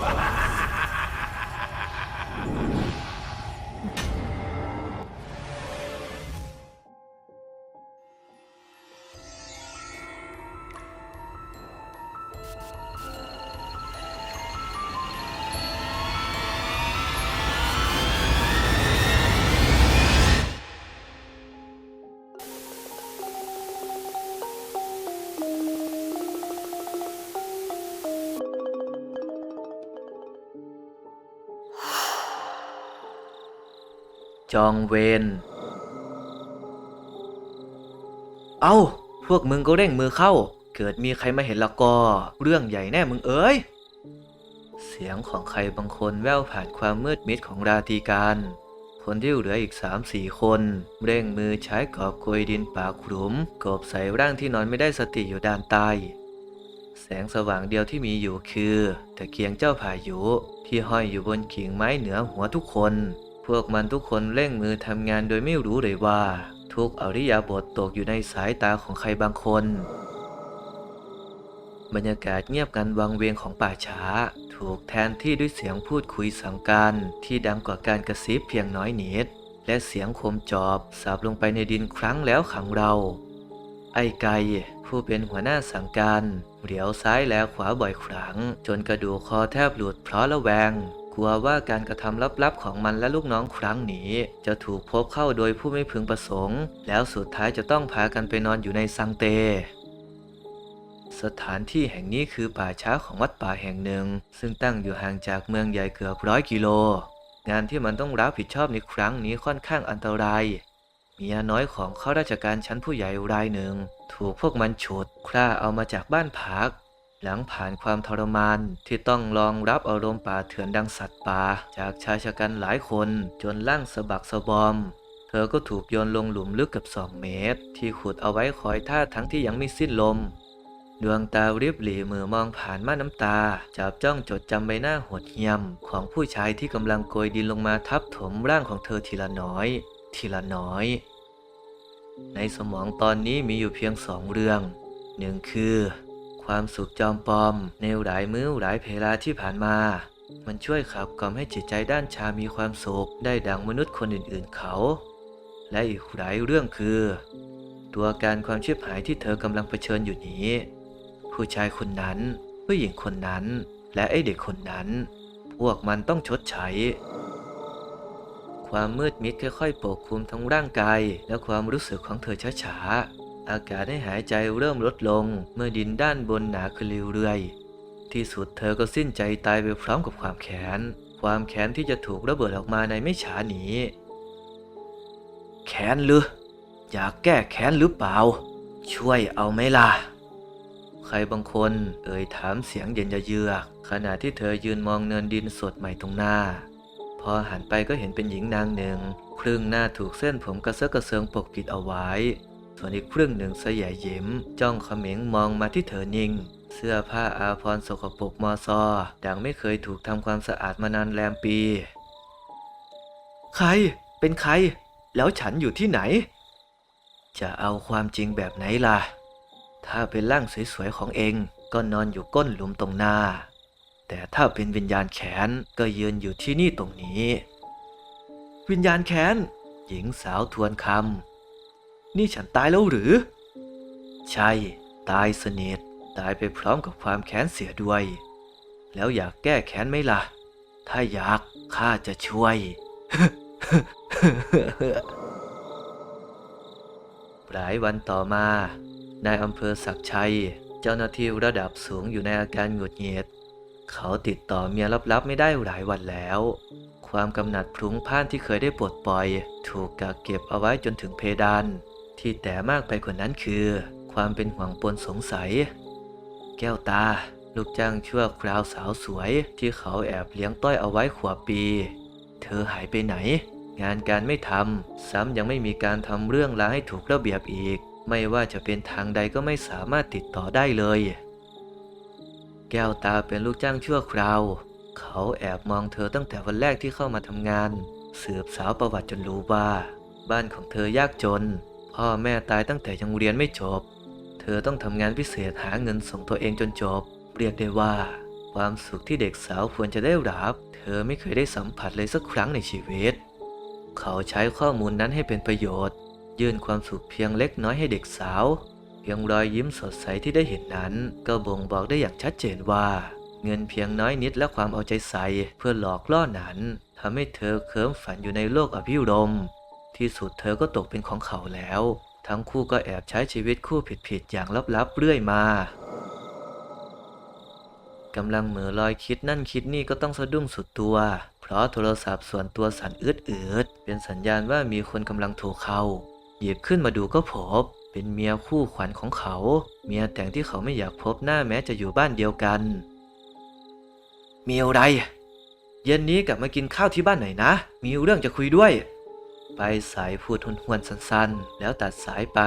Ha ha ha! จองเวนเอา้า พวกมึงก็เร่งมือเข้า เกิดมีใครมาเห็นและก็ เรื่องใหญ่แน่มึงเอ้ย เสียงของใครบางคนแว่วผ่านความมืดมิดของราตรีการ คนที่เหลืออีกสามสี่คน เร่งมือใช้กอบโกยดินป่าขรุม กบใส่ร่างที่นอนไม่ได้สติอยู่ด้านใต้แสงสว่างเดียวที่มีอยู่คือตะเกียงเจ้าพายุที่ห้อยอยู่บนกิ่งไม้เหนือหัวทุกคน วกมันทุกคนเร่งมือทำงานโดยไม่รู้เลยว่า ทุกอริยาบทตกอยู่ในสายตาของใครบางคน บรรยากาศเงียบกันวังเวงของป่าช้า ถูกแทนที่ด้วยเสียงพูดคุยสังการที่ดังกว่าการกระซิบเพียงน้อยนิดและเสียงคมจอบสาบลงไปในดินครั้งแล้วขังเรา ไอ้ไก่ผู้เป็นหัวหน้าสังการเหลียวซ้ายแล้วขวาบ่อยครั้ง จนกระดูกคอแทบหลุดเพราะระแวง กลัวว่าการกระทำลับๆของมันและลูกน้องครั้งนี้ จะถูกพบเข้าโดยผู้ไม่พึงประสงค์ แล้วสุดท้ายจะต้องพากันไปนอนอยู่ในซังเต สถานที่แห่งนี้คือป่าช้าของวัดป่าแห่งหนึ่ง ซึ่งตั้งอยู่ห่างจากเมืองใหญ่เกือบร้อยกิโล งานที่มันต้องรับผิดชอบในครั้งนี้ค่อนข้างอันตรายเมียน้อยของข้าราชการชั้นผู้ใหญ่รายหนึ่ง ถูกพวกมันฉุดคร่าเอามาจากบ้านพัก หลังผ่านความทรมานที่ต้องรองรับอารมณ์ป่าเถื่อนดังสัตว์ป่าจากชายชะกันหลายคนจนล่างสะบักสะบอม เธอก็ถูกโยนลงหลุมลึกเกับสองเมตร ที่ขุดเอาไว้คอยท่าทั้งที่ยังไม่สิ้นลม ดวงตาริบหลีมือมองผ่านม่านน้ำตา จับจ้องจดจำใบหน้าโหดเหี้ยม ของผู้ชายที่กำลังโกยดินลงมาทับถมร่างของเธอทีละน้อย ทีละน้อย ในสมองตอนนี้มีอยู่เพียงสองเรื่องหนึ่งคือ ความสุขจอมปลอม ในหลายมื้อหลายเพลาที่ผ่านมา มันช่วยขับกล่อมให้จิตใจด้านชามีความสุขได้ดังมนุษย์คนอื่นๆเขา และอีกหลายเรื่องคือ ตัวการความชีพหายที่เธอกำลังเผชิญอยู่นี้ ผู้ชายคนนั้น ผู้หญิงคนนั้น และไอเด็กคนนั้น พวกมันต้องชดใช้ความมืดมิดค่อยๆปกคลุมทั้งร่างกายและความรู้สึกของเธอช้าๆ อากาศให้หายใจเริ่มลดลง เมื่อดินด้านบนหนาขึ้นเรื่อยๆที่สุดเธอก็สิ้นใจตายไปพร้อมกับความแค้น ความแค้นที่จะถูกระเบิดออกมาในไม่ช้านี้แค้นหรืออยากแก้แค้นหรือเปล่า ช่วยเอาไหมล่ะ ใครบางคนเอ่ยถามเสียงเย็นเยือกขณะที่เธอยืนมองเนินดินสดใหม่ตรงหน้า พอหันไปก็เห็นเป็นหญิงนางหนึ่ง ครึ่งหน้าถูกเส้นผมกระเซาะกระเซิงปกปิดเอาไว้ ส่วนอีกครึ่งหนึ่งเสยแยิ้ม จ้องเขม็งมองมาที่เธอนิ่งเสื้อผ้าอาภรสกปรกมอซอ ดังไม่เคยถูกทำความสะอาดมานานแรมปี ใคร เป็นใคร แล้วฉันอยู่ที่ไหน จะเอาความจริงแบบไหนล่ะ ถ้าเป็นร่างสวยๆของเองก็นอนอยู่ก้นหลุมตรงหน้า แต่ถ้าเป็นวิญญาณแขนก็ยืนอยู่ที่นี่ตรงนี้ วิญญาณแขน หญิงสาวทวนคำ นี่ฉันตายแล้วหรือ ใช่ ตายสนิทตายไปพร้อมกับความแค้นเสียด้วย แล้วอยากแก้แค้นไหมล่ะ ถ้าอยากข้าจะช่วย หลายวันต่อมานายอำเภอศักชัย เจ้าหน้าที่ระดับสูงอยู่ในอาการหงุดหงิดเขาติดต่อเมียลับๆไม่ได้หลายวันแล้ว ความกำหนัดพรุ้งพ่านที่เคยได้ปลดปล่อย ถูกกักเก็บเอาไว้จนถึงเพดาน ที่แต่มากไปกว่านั้นคือ ความเป็นห่วงปนสงสัย แก้วตา ลูกจ้างชั่วคราวสาวสวยที่เขาแอบเลี้ยงต้อยเอาไว้ขวบปี เธอหายไปไหน งานการไม่ทำซ้ำยังไม่มีการทำเรื่องราวให้ถูกระเบียบอีก ไม่ว่าจะเป็นทางใดก็ไม่สามารถติดต่อได้เลย แก้วตาเป็นลูกจ้างชั่วคราว เขาแอบมองเธอตั้งแต่วันแรกที่เข้ามาทำงาน สืบสาวประวัติจนรู้ว่า บ้านของเธอยากจน พ่อแม่ตายตั้งแต่ยังเรียนไม่จบ เธอต้องทำงานพิเศษหาเงินส่งตัวเองจนจบ เรียกได้ว่า ความสุขที่เด็กสาวควรจะได้รับ เธอไม่เคยได้สัมผัสเลยสักครั้งในชีวิต เขาใช้ข้อมูลนั้นให้เป็นประโยชน์ ยื่นความสุขเพียงเล็กน้อยให้เด็กสาว เพียงรอยยิ้มสดใสที่ได้เห็นนั้น ก็บ่งบอกได้อย่างชัดเจนว่า เงินเพียงน้อยนิดและความเอาใจใส่เพื่อหลอกล่อนั้นทำให้เธอเคลิ้มฝันอยู่ในโลกอภิรมย์ ที่สุดเธอก็ตกเป็นของเขาแล้ว ทั้งคู่ก็แอบใช้ชีวิตคู่ผิดๆอย่างลับๆเรื่อยมากำลังเหมือลอยคิดนั่นคิดนี่ก็ต้องสะดุ้งสุดตัว เพราะโทรศัพท์ส่วนตัวสั่นอืดอืดๆเป็นสัญญาณว่ามีคนกำลังโทรเข้า หยิบขึ้นมาดูก็พบ เป็นเมียคู่ขวัญของเขา เมียแต่งที่เขาไม่อยากพบหน้าแม้จะอยู่บ้านเดียวกัน มีอะไร เย็นนี้กลับมากินข้าวที่บ้านหน่อยนะ มีเรื่องจะคุยด้วย ไปสายพูดหวนๆสั้นๆ แล้วตัดสายไป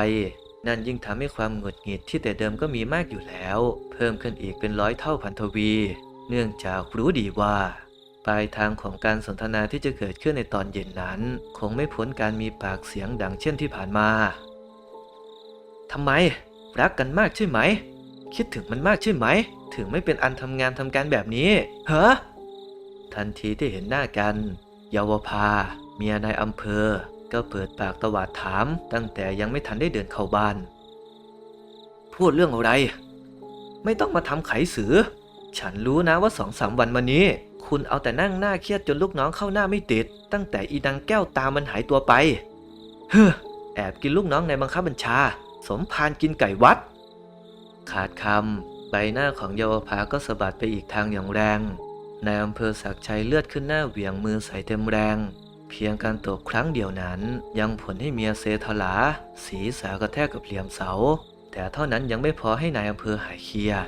นั่นยิ่งทำให้ความหงุดหงิดที่แต่เดิมก็มีมากอยู่แล้ว เพิ่มขึ้นอีกเป็นร้อยเท่าพันทวี เนื่องจากรู้ดีว่าปลายทางของการสนทนาที่จะเกิดขึ้นในตอนเย็นนั้น คงไม่พ้นการมีปากเสียงดังเช่นที่ผ่านมาทำไม รักกันมากใช่ไหม คิดถึงมันมากใช่ไหม ถึงไม่เป็นอันทำงานทำการแบบนี้เฮ้อทันทีที่เห็นหน้ากัน เยาวภา เมียนายอำเภอก็เปิดปากตวาดถาม ตั้งแต่ยังไม่ทันได้เดินเข้าบ้าน พูดเรื่องอะไร ไม่ต้องมาทำไขสือ ฉันรู้นะว่าสองสามวันมานี้ คุณเอาแต่นั่งหน้าเครียดจนลูกน้องเข้าหน้าไม่ติด ตั้งแต่อีดังแก้วตามันหายตัวไป เฮ้อแอบกินลูกน้องในบังคับบัญชา สมพานกินไก่วัด ขาดคำใบหน้าของเยาวภาก็สะบัดไปอีกทางอย่างแรงนายอำเภอศักชัยเลือดขึ้นหน้าเหวี่ยงมือใส่เต็มแรง เพียงการตบครั้งเดียวนั้น ยังผลให้เมียเซทลา ศีรษะกระแทกกับเหลี่ยมเสา แต่เท่านั้นยังไม่พอให้นายอำเภอหายเครียด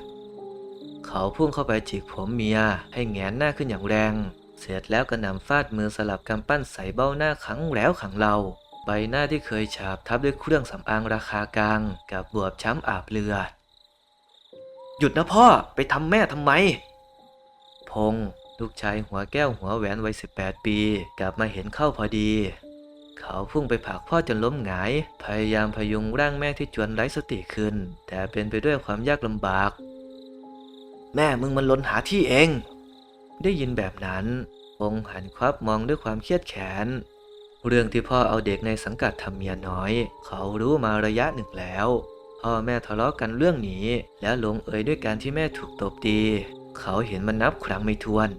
เขาพุ่งเข้าไปจิกผมเมียให้แงนหน้าขึ้นอย่างแรง เสร็จแล้วก็นำฟาดมือสลับกำปั้นใส่เบ้าหน้าขังแล้วขังเรา ใบหน้าที่เคยฉาบทับด้วยเครื่องสำอางราคากลาง กับบวบช้ำอาบเลือดหยุดนะพ่อไปทำแม่ทำไม พงษ์ ลูกชายหัวแก้วหัวแหวนวัย 18 ปี กลับมาเห็นเข้าพอดี เขาพุ่งไปผลักพ่อจนล้มหงาย พยายามพยุงร่างแม่ที่จวนไร้สติขึ้น แต่เป็นไปด้วยความยากลำบาก แม่มึงมันลนหาที่เอง ได้ยินแบบนั้นพงหันควับมองด้วยความเครียดแค้นเรื่องที่พ่อเอาเด็กในสังกัดทำเมียน้อย เขารู้มาระยะหนึ่งแล้ว พ่อแม่ทะเลาะกันเรื่องนี้ แล้วลงเอยด้วยการที่แม่ถูกตบตี เขาเห็นมันนับครั้งไม่ถ้วน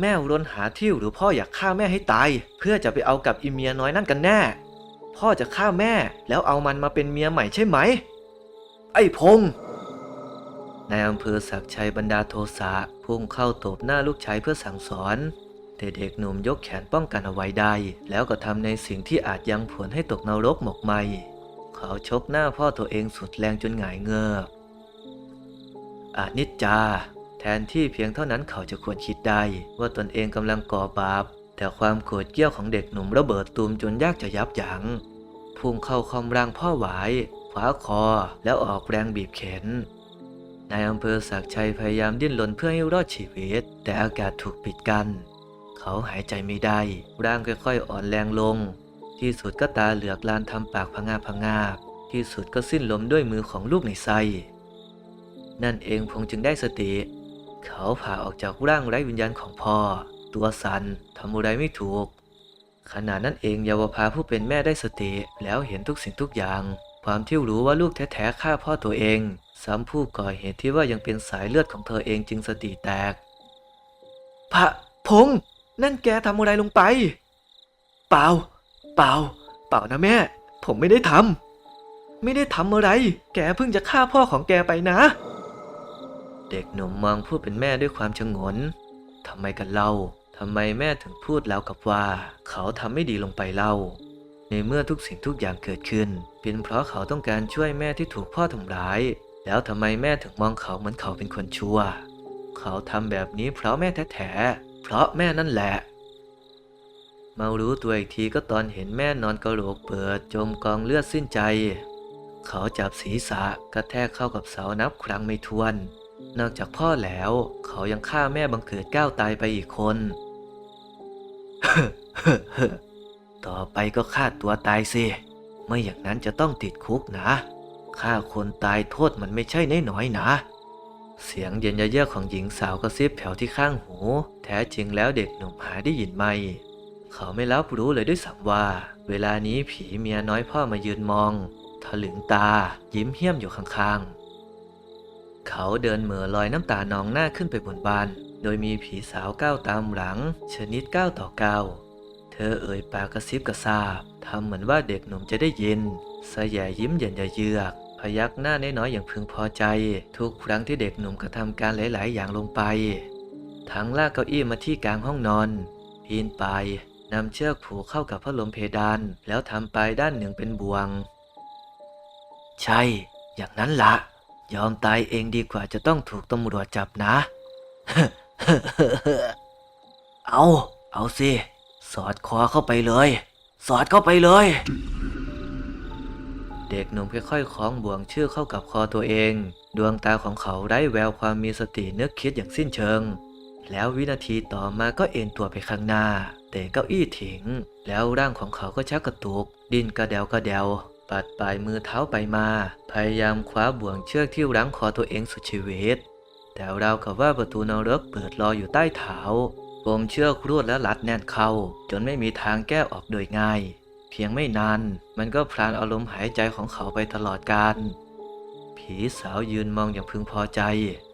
แม่รนหาที่หรือพ่ออยากฆ่าแม่ให้ตาย เพื่อจะไปเอากับอีเมียน้อยนั่นกันแน่ พ่อจะฆ่าแม่แล้วเอามันมาเป็นเมียใหม่ใช่ไหม ไอ้พงษ์นายอำเภอศักชัยบรรดาโทสะพุ่งเข้าตบหน้าลูกชายเพื่อสั่งสอนแต่เด็กหนุ่มยกแขนป้องกันเอาไว้ได้ แล้วก็ทำในสิ่งที่อาจยังผลให้ตกนรกหมกไหม เขาชกหน้าพ่อตัวเองสุดแรงจนหงายเงือบ อานิจจา แทนที่เพียงเท่านั้นเขาจะควรคิดได้ ว่าตนเองกำลังก่อบาป แต่ความโกรธเกี้ยวของเด็กหนุ่มระเบิดตูมจนยากจะยับยัง้งพุ่งเข้าคอมร่างพ่อหวายคว้าคอแล้วออกแรงบีบเข็นนายอำเภอศักชัยพยายามดิ้นรนเพื่อให้รอดชีวิต แต่อากาศถูกปิดกัน้นเขาหายใจไม่ได้ ร่างค่อยๆ อ่อนแรงลง ที่สุดก็ตาเหลือกลานทำปากพงาพงาที่สุดก็สิ้นลมด้วยมือของลูกในไส้ นั่นเองพงจึงได้สติ เขาผ่าออกจากร่างไร้วิญญาณของพ่อ ตัวสันทำอะไรไม่ถูก ขณะนั้นเองเยาวภาผู้เป็นแม่ได้สติแล้วเห็นทุกสิ่งทุกอย่าง ความที่รู้ว่าลูกแท้ๆฆ่าพ่อตัวเองซ้ำผู้ก่อเหตุที่ว่ายังเป็นสายเลือดของเธอเองจึงสติแตก พระพงษ์นั่นแกทำอะไรลงไป เปล่า เปล่า เปล่านะแม่ ผมไม่ได้ทำไม่ได้ทำอะไร แกเพิ่งจะฆ่าพ่อของแกไปนะ เด็กหนุ่มมองผู้เป็นแม่ด้วยความชงนทำไมกันเล่าทำไมแม่ถึงพูดแล้วกับว่า เขาทำไม่ดีลงไปเล่า ในเมื่อทุกสิ่งทุกอย่างเกิดขึ้น เป็นเพราะเขาต้องการช่วยแม่ที่ถูกพ่อทำร้าย แล้วทำไมแม่ถึงมองเขาเหมือนเขาเป็นคนชั่ว เขาทำแบบนี้เพราะแม่แท้ๆเพราะแม่นั่นแหละมารู้ตัวอีกทีก็ตอนเห็นแม่นอนกระโหลกเปิดจมกองเลือดสิ้นใจ เขาจับศีรษะกระแทกเข้ากับเสานับครั้งไม่ถ้วน นอกจากพ่อแล้ว เขายังฆ่าแม่บังเกิดก้าวตายไปอีกคน ต่อไปก็ฆ่าตัวตายสิ ไม่อย่างนั้นจะต้องติดคุกนะฆ่าคนตายโทษมันไม่ใช่น้อยๆนะ เสียงเย็นเยือกของหญิงสาวกระซิบแผ่วที่ข้างหู แท้จริงแล้วเด็กหนุ่มหาได้ยินไหม เขาไม่รับรู้เลยด้วยซ้ำว่า เวลานี้ผีเมียน้อยพ่อมายืนมอง ถลึงตา ยิ้มเหี้ยมอยู่ข้างๆ เขาเดินเหม่อลอยน้ำตานองหน้าขึ้นไปบนบ้าน โดยมีผีสาวก้าวตามหลัง ชนิดก้าวต่อก้าวเธอเอ่ยปากกระซิบกระซาบทำเหมือนว่าเด็กหนุ่มจะได้ยินสะแยยิ้มเย็นเยือกพยักหน้าน้อยๆอย่างพึงพอใจ ทุกครั้งที่เด็กหนุ่มกระทำการหลายๆ อย่างลงไป ทั้งลากเก้าอี้มาที่กลางห้องนอนปีนไปนำเชือกผูกเข้ากับพัดลมเพดาน แล้วทำปลายด้านหนึ่งเป็นบ่วง ใช่ อย่างนั้นละ ยอมตายเองดีกว่าจะต้องถูกตำรวจจับนะ เอา เอาสิ สอดคอเข้าไปเลย สอดเข้าไปเลย เด็กหนุ่มค่อยๆคล้องบ่วงชื่อเข้ากับคอตัวเอง ดวงตาของเขาไร้แววความมีสตินึกคิดอย่างสิ้นเชิง แล้ววินาทีต่อมาก็เอ็นตัวไปข้างหน้าเตะเก้าอี้ถิง แล้วร่างของเขาก็ชักกระตุก ดิ้นกระเดวกระเดว ปัดปลายมือเท้าไปมา พยายามคว้าบ่วงเชือกที่รั้งคอตัวเองสุดชีวิต แต่เรากับว่าประตูนรกเปิดรออยู่ใต้เท้าปมเชือกรวดและรัดแน่นเข้า จนไม่มีทางแก้ออกโดยง่าย เพียงไม่นานมันก็พลานอารมณ์หายใจของเขาไปตลอดกาลผีสาวยืนมองอย่างพึงพอใจ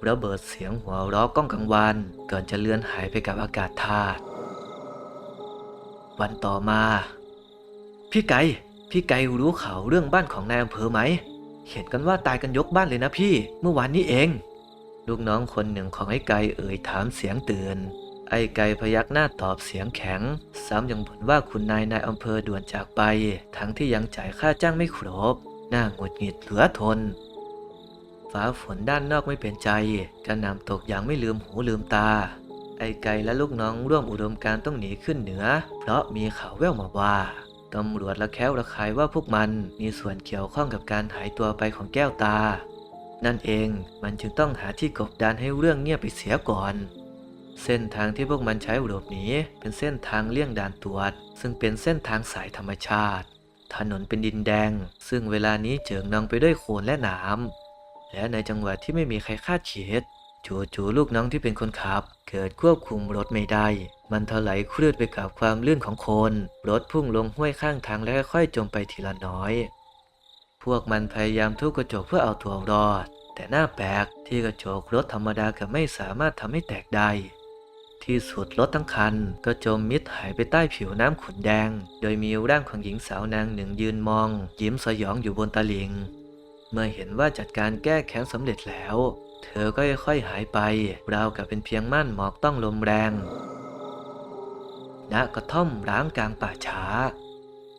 ระเบิดเสียงหัวเราะก้องกังวานก่อนจะเลือนหายไปกับอากาศธาตุวันต่อมา พี่ไก่ พี่ไก่รู้ข่าวเรื่องบ้านของนายอำเภอไหม เห็นกันว่าตายกันยกบ้านเลยนะพี่ เมื่อวานนี้เอง ลูกน้องคนหนึ่งของไอ้ไก่เอ่ยถามเสียงเตือน ไอ้ไก่พยักหน้าตอบเสียงแข็ง ซ้ำยังบ่นว่าคุณนายนายอำเภอด่วนจากไป ทั้งที่ยังจ่ายค่าจ้างไม่ครบ หน้าหงุดหงิดเหลือทน ฟ้าฝนด้านนอกไม่เป็นใจกระหน่ำตกอย่างไม่ลืมหูลืมตา ไอ้ไก่และลูกน้องร่วมอุดมการต้องหนีขึ้นเหนือ เพราะมีข่าวแว่วมาว่า ตำรวจระแคะระคายว่าพวกมันมีส่วนเกี่ยวข้องกับการหายตัวไปของแก้วตา นั่นเองมันจึงต้องหาที่กบดานให้เรื่องเงียบไปเสียก่อน เส้นทางที่พวกมันใช้หลบหนีเป็นเส้นทางเลี่ยงด่านตรวจ ซึ่งเป็นเส้นทางสายธรรมชาติ ถนนเป็นดินแดง ซึ่งเวลานี้เจิงนองไปด้วยโคลนและหนามและในจังหวะที่ไม่มีใครคาดคิด จู่ๆลูกน้องที่เป็นคนขับ เกิดควบคุมรถไม่ได้ มันถลายคลืดไปกับความลื่นของโคน รถพุ่งลงห้วยข้างทางและค่อยจมไปทีละน้อย พวกมันพยายามทุบกระจกเพื่อเอาตัวรอด แต่หน้าแปลกที่กระจกรถธรรมดากับไม่สามารถทำให้แตกได้ที่สุดรถทั้งคันก็จมมิดหายไปใต้ผิวน้ำขุนแดง โดยมีร่างของหญิงสาวนางหนึ่งยืนมอง ยิ้มสยองอยู่บนตะลิง เมื่อเห็นว่าจัดการแก้แค้นสำเร็จแล้ว เธอก็ค่อยๆหายไป ราวกับเป็นเพียงม่านหมอกต้องลมแรงณกระท่อมร้างกลางป่าช้า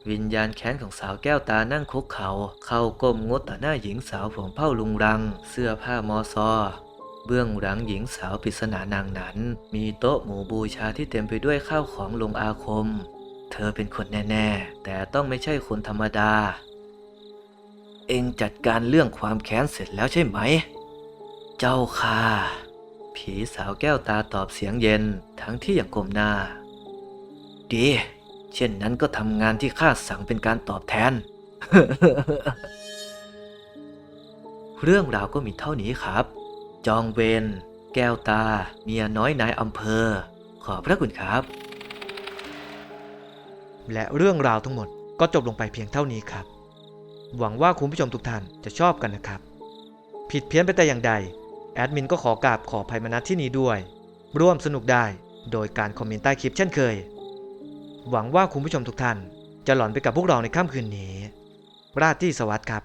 วิญญาณแค้นของสาวแก้วตานั่งคุกเขา่าเข้าก้มงดต่อหน้าหญิงสาวผมเผ้าลุงรัง เสื้อผ้ามอซอเบื้องหลังหญิงสาวปริศนานางนั้น มีโต๊ะหมู่บูชาที่เต็มไปด้วยข้าวของลงอาคม เธอเป็นคนแน่ๆ แต่ต้องไม่ใช่คนธรรมดา เองจัดการเรื่องความแค้นเสร็จแล้วใช่ไหม เจ้าค่ะ ผีสาวแก้วตาตอบเสียงเย็นทั้งที่อย่างก้มหน้า ดี เช่นนั้นก็ทำงานที่ข้าสั่งเป็นการตอบแทน เรื่องราวก็มีเท่านี้ครับ จองเวรแก้วตา เมียน้อยนายอำเภอ ขอบพระคุณครับ และเรื่องราวทั้งหมดก็จบลงไปเพียงเท่านี้ครับ หวังว่าคุณผู้ชมทุกท่านจะชอบกันนะครับ ผิดเพี้ยนไปแต่อย่างใด แอดมินก็ขอกราบขอภัยมาณที่นี้ด้วย ร่วมสนุกได้โดยการคอมเมนต์ใต้คลิปเช่นเคย หวังว่าคุณผู้ชมทุกท่าน จะหลอนไปกับพวกเราในค่ำคืนนี้ ราตรีสวัสดิ์ครับ